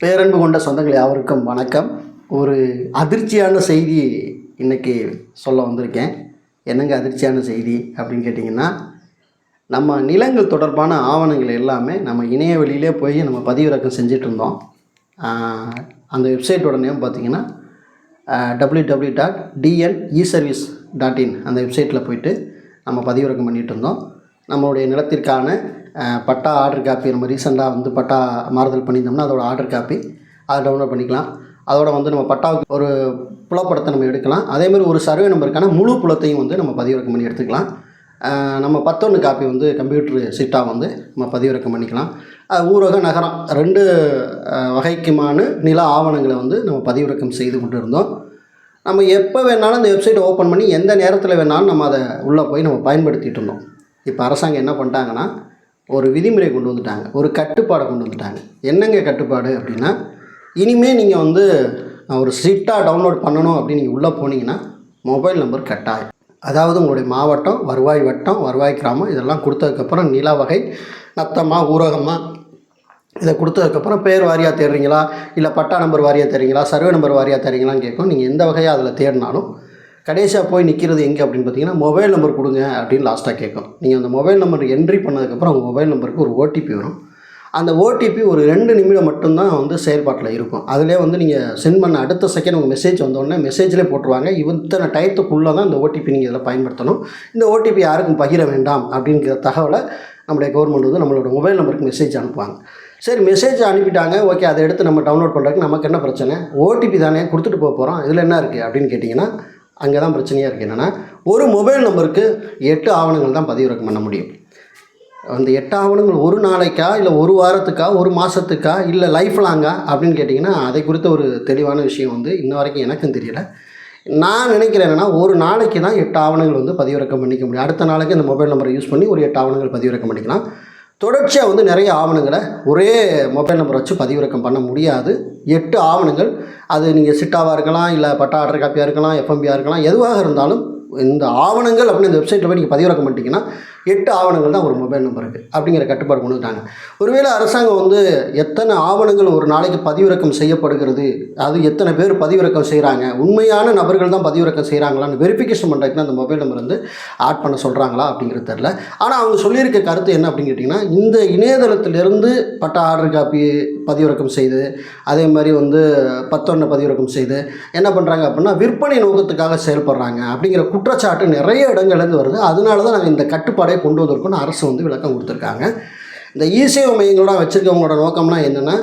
பேரன்பு கொண்ட சொந்தங்கள் யாவருக்கும் வணக்கம். ஒரு அதிர்ச்சியான செய்தி இன்றைக்கி சொல்ல வந்திருக்கேன். என்னங்க அதிர்ச்சியான செய்தி அப்படின்னு கேட்டிங்கன்னா நம்ம நிலங்கள் தொடர்பான ஆவணங்கள் எல்லாமே நம்ம இணையவெளியிலே போய் நம்ம பதிவிறக்கம் செஞ்சுட்டு இருந்தோம் அந்த வெப்சைட்டோட நேம் பார்த்தீங்கன்னா W W dot TN e service dot in அந்த வெப்சைட்டில் போயிட்டு நம்ம பதிவிறக்கம் பண்ணிகிட்டு இருந்தோம் நம்மளுடைய நிலத்திற்கான பட்டா ஆர்டர் காப்பி நம்ம ரீசெண்டாக வந்து பட்டா மாறுதல் பண்ணியிருந்தோம்னா அதோட ஆர்டர் காப்பி அதை டவுன்லோட் பண்ணிக்கலாம். அதோட வந்து நம்ம பட்டாவுக்கு ஒரு புலப்படத்தை நம்ம எடுக்கலாம். அதேமாதிரி ஒரு சர்வே நம்பருக்கான முழு புலத்தையும் வந்து நம்ம பதிவிறக்கம் பண்ணி எடுத்துக்கலாம். நம்ம பத்தொன்று காப்பி வந்து கம்ப்யூட்டர் சிட்டாக வந்து நம்ம பதிவிறக்கம் பண்ணிக்கலாம். அஹ், ஊரக நகரம் ரெண்டு வகைக்குமான நில ஆவணங்களை வந்து நம்ம பதிவிறக்கம் செய்து கொண்டு இருந்தோம் நம்ம எப்போ வேணாலும் அந்த வெப்சைட்டை ஓப்பன் பண்ணி எந்த நேரத்தில் வேணாலும் நம்ம அதை உள்ளே போய் நம்ம பயன்படுத்திட்டு இருந்தோம். இப்போ அரசாங்கம் என்ன பண்ணிட்டாங்கன்னா ஒரு விதிமுறை கொண்டு வந்துட்டாங்க. ஒரு கட்டுப்பாடை கொண்டு வந்துட்டாங்க. என்னங்க கட்டுப்பாடு அப்படின்னா இனிமேல் நீங்கள் வந்து ஒரு சிட்டாக டவுன்லோட் பண்ணணும் அப்படின்னு நீங்கள் உள்ளே போனீங்கன்னா மொபைல் நம்பர் கட்டாயம். அதாவது உங்களுடைய மாவட்டம் வருவாய் வட்டம் வருவாய் கிராமம் இதெல்லாம் கொடுத்ததுக்கப்புறம் நில வகை நத்தமாக ஊரகமாக இதை கொடுத்ததுக்கப்புறம் பேர் வாரியாக தேடுறீங்களா? இல்லை பட்டா நம்பர் வாரியாக தேடுறீங்களா? சர்வே நம்பர் வாரியாக தேடுறீங்களான்னு கேட்கும். நீங்கள் எந்த வகையாக அதில் தேடினாலும் கடைசியாக போய் நிற்கிறது எங்கே அப்படின்னு பார்த்தீங்கன்னா மொபைல் நம்பர் கொடுங்க அப்படின்னு லாஸ்ட்டாக கேட்கும். நீங்கள் அந்த மொபைல் நம்பர் என்ட்ரி பண்ணதுக்கப்புறம் உங்கள் மொபைல் நம்பருக்கு ஒரு ஓடிபி வரும். அந்த ஓடிபி ஒரு ரெண்டு நிமிடம் மட்டும்தான் வந்து செயல்பாட்டில் இருக்கும். அதிலே வந்து நீங்கள் சென்ட் பண்ண அடுத்த செகண்ட் உங்கள் மெசேஜ் வந்தோடனே மெசேஜ்லேயே போட்டுருவாங்க. இத்தனை டயத்துக்குள்ளே தான் இந்த ஓடிபி நீங்கள் இதில் பயன்படுத்தணும். இந்த ஓடிபி யாருக்கும் பகிர வேண்டாம் அப்படிங்கிற தகவலை நம்முடைய கவர்மெண்ட் வந்து நம்மளோட மொபைல் நம்பருக்கு மெசேஜ் அனுப்புவாங்க. சரி மெசேஜ் அனுப்பிட்டாங்க. ஓகே அதை எடுத்து நம்ம டவுன்லோட் பண்ணுறதுக்கு நமக்கு என்ன பிரச்சனை? ஓடிபி தானே கொடுத்துட்டு போக போகிறோம் இதில் என்ன இருக்குது அப்படின்னு கேட்டிங்கன்னா அங்கே தான் பிரச்சனையாக இருக்குது என்னென்னா ஒரு மொபைல் நம்பருக்கு எட்டு ஆவணங்கள் தான் பதிவிறக்கம் பண்ண முடியும். அந்த எட்டு ஆவணங்கள் ஒரு நாளைக்கா இல்லை ஒரு வாரத்துக்கா ஒரு மாதத்துக்கா இல்லை லைஃப் லாங்கா அப்படின்னு கேட்டிங்கன்னா அதை குறித்த ஒரு தெளிவான விஷயம் வந்து இன்ன வரைக்கும் எனக்கும் தெரியல. நான் நினைக்கிறேன் என்னென்னா ஒரு நாளைக்கு தான் எட்டு ஆவணங்கள் வந்து பதிவிறக்கம் பண்ணிக்க முடியும். அடுத்த நாளைக்கு இந்த மொபைல் நம்பரை யூஸ் பண்ணி ஒரு எட்டு ஆவணங்கள் பதிவிறக்கம் பண்ணிக்கலாம். தொடர்ச்சியாக வந்து நிறைய ஆவணங்களை ஒரே மொபைல் நம்பர் வச்சு பதிவிறக்கம் பண்ண முடியாது. எட்டு ஆவணங்கள். அது நீங்கள் சிட்டாவாக இருக்கலாம் இல்லை பட்டா ஆர்டர் காப்பியாக இருக்கலாம் எஃப்எம்பியாக இருக்கலாம் எதுவாக இருந்தாலும் இந்த ஆவணங்கள் அப்படின்னு இந்த வெப்சைட்டில் போய் நீங்கள் பதிவிறக்கம் பண்ணிட்டீங்கன்னா எட்டு ஆவணங்கள் தான் ஒரு மொபைல் நம்பருக்கு அப்படிங்கிற கட்டுப்பாடு கொண்டு வந்துட்டாங்க. ஒருவேளை அரசாங்கம் வந்து எத்தனை ஆவணங்கள் ஒரு நாளைக்கு பதிவிறக்கம் செய்யப்படுகிறது அது எத்தனை பேர் பதிவிறக்கம் செய்கிறாங்க உண்மையான நபர்கள் தான் பதிவிறக்கம் செய்கிறாங்களான்னு வெரிஃபிகேஷன் பண்ணுறதுக்கு அந்த மொபைல் நம்பர் வந்து ஆட் பண்ண சொல்கிறாங்களா அப்படிங்கிறது தெரில ஆனால் அவங்க சொல்லியிருக்க கருத்து என்ன அப்படின்னு கேட்டிங்கன்னா இந்த இணையதளத்திலிருந்து பட்ட ஆர்டர் காப்பி பதிவிறக்கம் செய்து அதே மாதிரி வந்து பத்தொன்னை பதிவிறக்கம் செய்து என்ன பண்ணுறாங்க அப்படின்னா விற்பனை நோக்கத்துக்காக செயல்படுறாங்க. அப்படிங்கிற குற்றச்சாட்டு நிறைய இடங்கள்லேருந்து வருது. அதனால தான் நாங்கள் இந்த கட்டுப்பாடை கொண்டு வந்திருக்கோம்னு அரசு வந்து விளக்கம் கொடுத்துருக்காங்க. இந்த இசேவை மையங்களோட வச்சுருக்கவங்களோட நோக்கம்னா என்னென்னா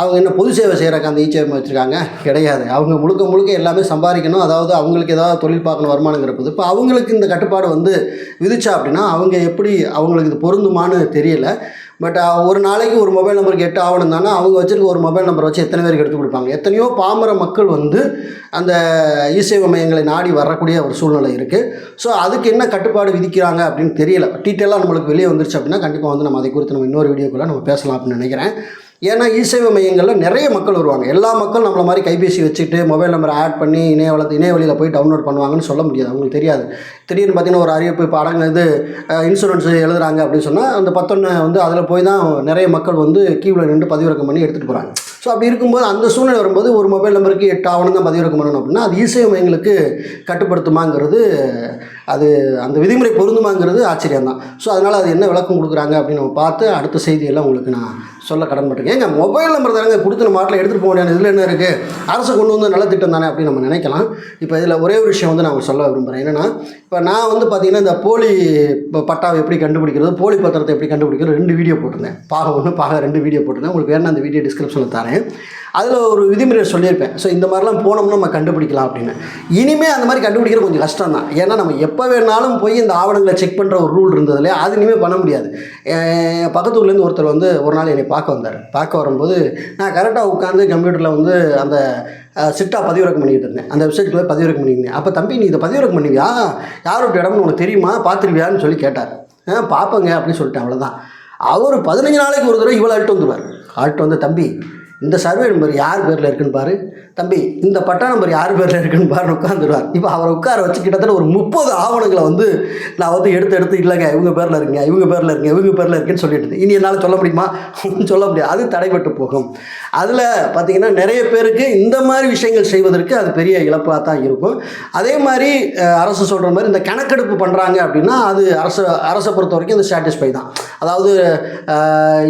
அவங்க என்ன பொது சேவை செய்கிறக்கு அந்த ஈச்சேவை வச்சுருக்காங்க? கிடையாது. அவங்க முழுக்க முழுக்க எல்லாமே சம்பாதிக்கணும். அதாவது அவங்களுக்கு ஏதாவது தொழில் பார்க்கணும் வருமானங்கிறப்பது இப்போ அவங்களுக்கு இந்த கட்டுப்பாடு வந்து விதிச்சா அப்படின்னா அவங்க எப்படி அவங்களுக்கு இது பொருந்துமான்னு தெரியல. பட் ஒரு நாளைக்கு ஒரு மொபைல் நம்பருக்கு எட்டு ஆகணும் தானே அவங்க வச்சுருக்க ஒரு மொபைல் நம்பரை வச்சு எத்தனை பேருக்கு எடுத்து கொடுப்பாங்க. எத்தனையோ பாமர மக்கள் வந்து அந்த இசேவை மையங்களை நாடி வரக்கூடிய ஒரு சூழ்நிலை இருக்குது ஸோ அதுக்கு என்ன கட்டுப்பாடு விதிக்கிறாங்க அப்படின்னு தெரியல. டீட்டெயிலாக நம்மளுக்கு வெளியே வந்துருச்சு அப்படின்னா கண்டிப்பாக வந்து நம்ம அதை குறித்து நம்ம இன்னொரு வீடியோக்குள்ளே நம்ம பேசலாம் அப்படின்னு நினைக்கிறேன். ஏன்னா இசேவை மையங்களில் நிறைய மக்கள் வருவாங்க. எல்லா மக்கள் நம்மள மாதிரி கைபேசி வச்சுட்டு மொபைல் நம்பரை ஆட் பண்ணி இணையவளத்து இணையவழியில் போய் டவுன்லோட் பண்ணுவாங்கன்னு சொல்ல முடியாது. அவங்களுக்கு தெரியாது. திடீர்னு பார்த்தீங்கன்னா ஒரு அறிவிப்பு இப்போ அடங்கு இது இன்சூரன்ஸ் எழுதுறாங்க அப்படின்னு சொன்னால் அந்த பத்தொன்று வந்து அதில் போய் தான் நிறைய மக்கள் வந்து கியூவில் நின்று பதிவிறக்கம் பண்ணி எடுத்துகிட்டு போகிறாங்க ஸோ அப்படி இருக்கும்போது அந்த சூழ்நிலை வரும்போது ஒரு மொபைல் நம்பருக்கு எட்டு ஆவணம் தான் பதிவிறக்கம் பண்ணணும் அப்படின்னா அது இசேவை மையங்களுக்கு கட்டுப்படுத்துமாங்கிறது அது அந்த விதிமுறை பொருந்துமாங்கிறது ஆச்சரியம் தான் ஸோ அதனால் அது என்ன விளக்கம் கொடுக்குறாங்க அப்படின்னு நம்ம பார்த்து அடுத்த செய்தியெல்லாம் உங்களுக்கு நான் சொல்ல கடன்பட்டிருக்கேன் எங்கள் மொபைல் நம்பர் தானங்க? கொடுத்து நம்ம மாட்டில் எடுத்துகிட்டு போக முடியாது இதில் என்ன இருக்குது அரசு கொண்டு வந்து நல்ல திட்டம் தானே அப்படின்னு நம்ம நினைக்கலாம். இப்போ இதில் ஒரே ஒரு விஷயம் வந்து நான் சொல்ல விரும்புகிறேன் என்னென்னா இப்போ நான் வந்து பார்த்தீங்கன்னா இந்த போலி பட்டாவை எப்படி கண்டுபிடிக்கிறது போலி பத்திரத்தை எப்படி கண்டுபிடிக்கிறது ரெண்டு வீடியோ போட்டிருந்தேன். பாக ஒன்று பாக ரெண்டு வீடியோ போட்டிருந்தேன். உங்களுக்கு வேணா அந்த வீடியோ டிஸ்கிரிப்ஷனில் தரேன். அதில் ஒரு விதிமுறை சொல்லியிருப்பேன். ஸோ இந்த மாதிரிலாம் போனோம்னா நம்ம கண்டுபிடிக்கலாம் அப்படின்னு. இனிமேல் அந்த மாதிரி கண்டுபிடிக்கிறது கொஞ்சம் கஷ்டம் தான் ஏன்னா நம்ம எப்போ வேணாலும் போய் இந்த ஆவணங்களை செக் பண்ணுற ஒரு ரூல் இருந்தது இல்லையா? அது இனிமேல் பண்ண முடியாது. பக்கத்து ஊர்லேருந்து ஒருத்தர் வந்து ஒரு நாள் என்னை பார்க்க வந்தார். பார்க்க வரும்போது நான் கரெக்டாக உட்காந்து கம்ப்யூட்டரில் வந்து அந்த சிட்டா பதிவிறக்கம் பண்ணிட்டு இருந்தேன். அந்த வெப்சைட்டில் போய் பதிவிறக்கம் பண்ணியிருந்தேன். அப்போ தம்பி நீ இதை பதிவிறக்கம் பண்ணுவியா? யாரோட இடம்னு உனக்கு தெரியுமா? பார்த்துருவியான்னு சொல்லி கேட்டார். ஆ அப்படின்னு சொல்லிட்டேன் அவ்வளோதான் அவர் பதினஞ்சு நாளைக்கு ஒரு தடவை இவ்வளோ அழுட்டு வந்துடுவார் அழுட்டு வந்து தம்பி இந்த சர்வே நம்பர் யார் பேரில் இருக்குன்னு பாரு. தம்பி இந்த பட்டா நம்பர் யார் பேரில் இருக்குன்னு பாருன்னு உட்காந்துருவார் இப்போ அவரை உட்கார வச்சு கிட்டத்தட்ட ஒரு முப்பது ஆவணங்களை வந்து நான் வந்து எடுத்து எடுத்து இல்லைங்க இவங்க பேரில் இருக்குங்க இவங்க பேரில் இருக்குங்க இவங்க பேரில் இருக்குன்னு சொல்லிட்டு இனி என்னால் சொல்ல முடியுமா? சொல்ல முடியாது. அது தடைபட்டு போகும். அதில் பார்த்தீங்கன்னா நிறைய பேருக்கு இந்த மாதிரி விஷயங்கள் செய்வதற்கு அது பெரிய இழப்பாக தான் இருக்கும். அதே மாதிரி அரசு சொல்கிற மாதிரி இந்த கணக்கெடுப்பு பண்ணுறாங்க அப்படின்னா அது அரசு அரசை பொறுத்த வரைக்கும் இந்த சாட்டிஸ்ஃபை தான். அதாவது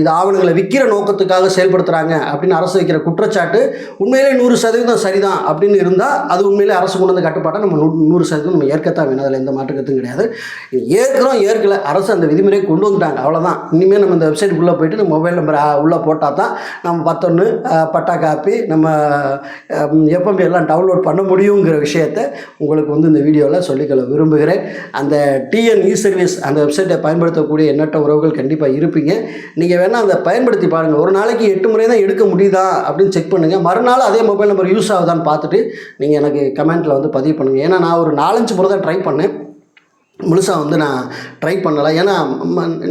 இது ஆவணங்களை விற்கிற நோக்கத்துக்காக செயல்படுத்துகிறாங்க அப்படின்னு அரசு வைக்கிற குற்றச்சாட்டு உண்மையிலே நூறு சதவீதம் சரிதான் அப்படின்னு இருந்தால் அது உண்மையிலே அரசு கொண்டு வந்த கட்டுப்பாட்டை நம்ம நூ நூறு சதவீதம் நம்ம ஏற்கத்தான் வேணும். அதில் எந்த மாற்றுக்கத்தும் கிடையாது. ஏற்கிறோம் ஏற்கல. அரசு அந்த விதிமுறையை கொண்டு வந்துட்டாங்க. அவ்வளோதான் இனிமேல் நம்ம இந்த வெப்சைட்டுக்குள்ளே போயிட்டு நம்ம மொபைல் நம்பர் உள்ளே போட்டால் தான் நம்ம பத்தொன்று பட்டா காப்பி நம்ம எப்பவுமே எல்லாம் டவுன்லோட் பண்ண முடியுங்கிற விஷயத்தை உங்களுக்கு வந்து இந்த வீடியோவில் சொல்லிக்கொள்ள விரும்புகிறேன். அந்த டிஎன் இ சர்வீஸ் அந்த வெப்சைட்டை பயன்படுத்தக்கூடிய எண்ணற்ற உறவுகள் கண்டிப்பாக இருப்பீங்க. நீங்கள் வேணால் அதை பயன்படுத்தி பாருங்கள் ஒரு நாளைக்கு எட்டு முறை தான் எடுக்க முடியும் முடியுதா அப்படின்னு செக் பண்ணுங்கள் மறுநாள் அதே மொபைல் நம்பர் யூஸ் ஆகுதான்னு பார்த்துட்டு நீங்கள் எனக்கு கமெண்ட்டில் வந்து பதிவு பண்ணுங்கள் ஏன்னா நான் ஒரு நாலஞ்சு முறை தான் ட்ரை பண்ணேன். முழுசாக வந்து நான் ட்ரை பண்ணலை. ஏன்னா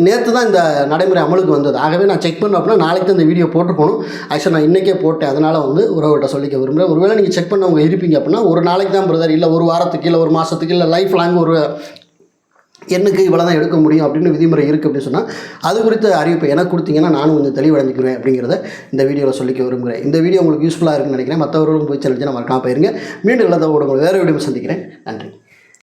நேற்று தான் இந்த நடைமுறை அமலுக்கு வந்தது. ஆகவே நான் செக் பண்ண அப்படின்னா நாளைக்கு தான் இந்த வீடியோ போட்டுக்கணும் ஆக்சுவலாக நான் இன்றைக்கே போட்டேன். அதனால் வந்து உறவுகிட்ட சொல்லிக்க விரும்புகிறேன் ஒருவேளை நீங்கள் செக் பண்ணவங்க இருப்பீங்க அப்படின்னா ஒரு நாளைக்கு தான் பிரதர் இல்லை ஒரு வாரத்துக்கு இல்லை ஒரு மாதத்துக்கு இல்லை லைஃப் லாங் ஒரு எண்ணுக்கு இவ்வளோ தான் எடுக்க முடியும் அப்படின்னு விதிமுறை இருக்குது அப்படின்னு சொன்னால் அது குறித்த அறிவிப்பு எனக்கு கொடுத்தீங்கன்னா நானும் கொஞ்சம் தெளிவடைஞ்சிக்கிறேன் அப்படிங்கிறத இந்த வீடியோவில் சொல்லிக்க விரும்புகிறேன். இந்த வீடியோ உங்களுக்கு யூஸ்ஃபுல்லாக இருக்குன்னு நினைக்கிறேன். மற்றவர்களும் போய் சேனல் மறக்காம போயிருங்க. மீண்டும் இல்லாத உங்களுக்கு வேறு வீடியோ சந்திக்கிறேன். நன்றி.